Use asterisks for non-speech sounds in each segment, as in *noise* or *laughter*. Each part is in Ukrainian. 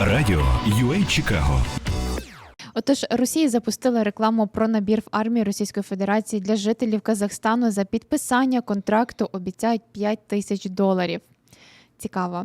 Радіо UA Чикаго Отож, Росія запустила рекламу про набір в армії Російської Федерації для жителів Казахстану за підписання контракту обіцяють 5 тисяч доларів. Цікаво.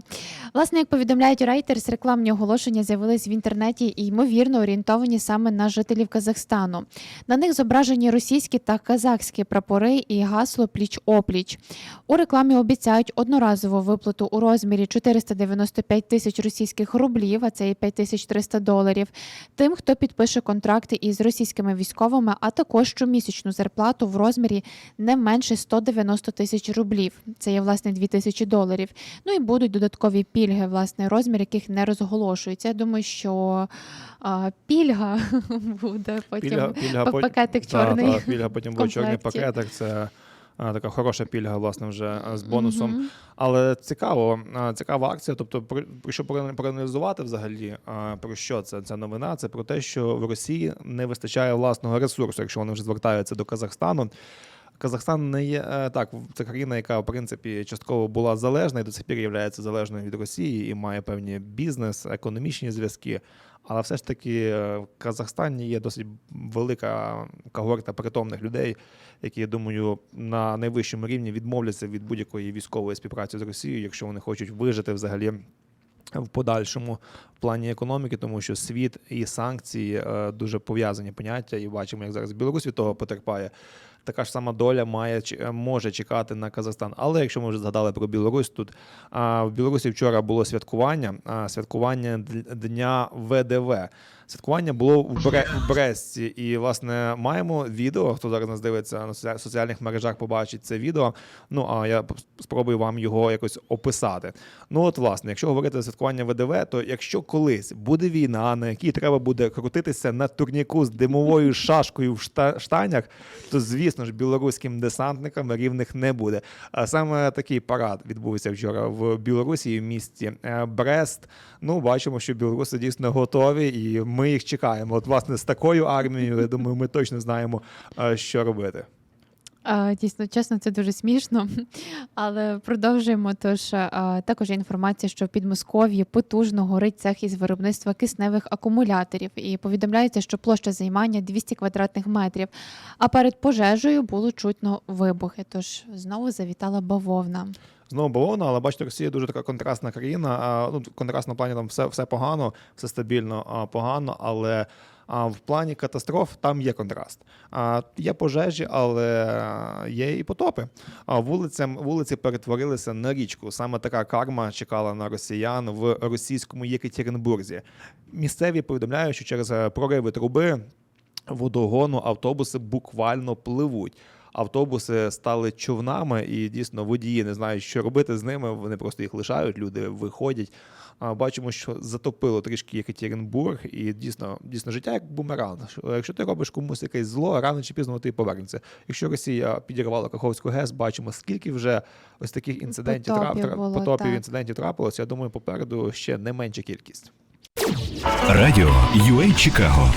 Власне, як повідомляють Reuters, рекламні оголошення з'явились в інтернеті і ймовірно орієнтовані саме на жителів Казахстану. На них зображені російські та казахські прапори і гасло пліч опліч. У рекламі обіцяють одноразову виплату у розмірі 495 тисяч російських рублів, а це є 5300 доларів. Тим, хто підпише контракти із російськими військовими, а також щомісячну зарплату в розмірі не менше 190 тисяч рублів. Це є власне 2000 доларів. Ну і будуть додаткові пільги, власне, розмір яких не розголошується. Я думаю, що а, пільга *laughs* буде потім Пільга, пільга пакетик Та, чорний. та, пільга *laughs* потім буде чорний пакетик. Це а, така хороша пільга, власне, вже з бонусом. Мгм. Але цікаво, а, цікава акція. Тобто, про, про що проаналізувати взагалі, а, про що це ця новина? Це про те, що в Росії не вистачає власного ресурсу, якщо вони вже звертаються до Казахстану. Казахстан не є е, так, це країна, яка в принципі частково була залежна і до сих пір є залежною від Росії і має певні бізнес, економічні зв'язки. Але все ж таки е, в Казахстані є досить велика когорта притомних людей, які, я думаю, на найвищому рівні відмовляться від будь-якої військової співпраці з Росією, якщо вони хочуть вижити взагалі. В подальшому плані економіки, тому що світ і санкції е, дуже пов'язані поняття, і бачимо, як зараз Білорусь від того потерпає. Така ж сама доля має е, може чекати на Казахстан. Але якщо ми вже згадали про Білорусь, тут а, в Білорусі вчора було святкування, а, святкування дня ВДВ. Святкування було в, Бре, в Бресті, і власне маємо відео. Хто зараз нас дивиться на соціальних мережах, побачить це відео. Ну а я спробую вам його якось описати. Ну от, власне, якщо говорити за святкування ВДВ, то якщо колись буде війна, на якій треба буде крутитися на турніку з димовою шашкою в штанях, то звісно ж білоруським десантникам рівних не буде. А саме такий парад відбувся вчора в Білорусі в місті е, Брест. Ну, бачимо, що білоруси дійсно готові, і ми їх чекаємо. От, власне, з такою армією, я думаю, ми точно знаємо, е, що робити. А, Дійсно, чесно, це дуже смішно. Але продовжуємо. Тож а, також є інформація, що в Підмосков'ї потужно горить цех із виробництва кисневих акумуляторів. І повідомляється, що площа займання 200 квадратних метрів. А перед пожежею було чутно вибухи. Тож знову завітала бавовна. Знову бавовна, але бачите, Росія дуже така контрастна країна. А, ну, в контрастному плані там все, все погано, все стабільно а, погано, але а, в плані катастроф там є контраст. А, є пожежі, але є і потопи. А вулицям, вулиці перетворилися на річку. Саме така карма чекала на росіян в російському Єкатеринбурзі. Місцеві повідомляють, що через е, прориви труби водогону автобуси буквально пливуть. Автобуси стали човнами, і дійсно водії не знають, що робити з ними. Вони просто їх лишають, люди виходять. Бачимо, що затопило трішки Єкатеринбург, і дійсно, дійсно життя як бумеранг. Якщо ти робиш комусь якесь зло, рано чи пізно ти повернеться. Якщо Росія підірвала Каховську ГЕС, бачимо, скільки вже ось таких інцидентів Потопів трап- було, потопів так. інцидентів трапилося. Я думаю, попереду ще не менша кількість. Радіо UA Чикаго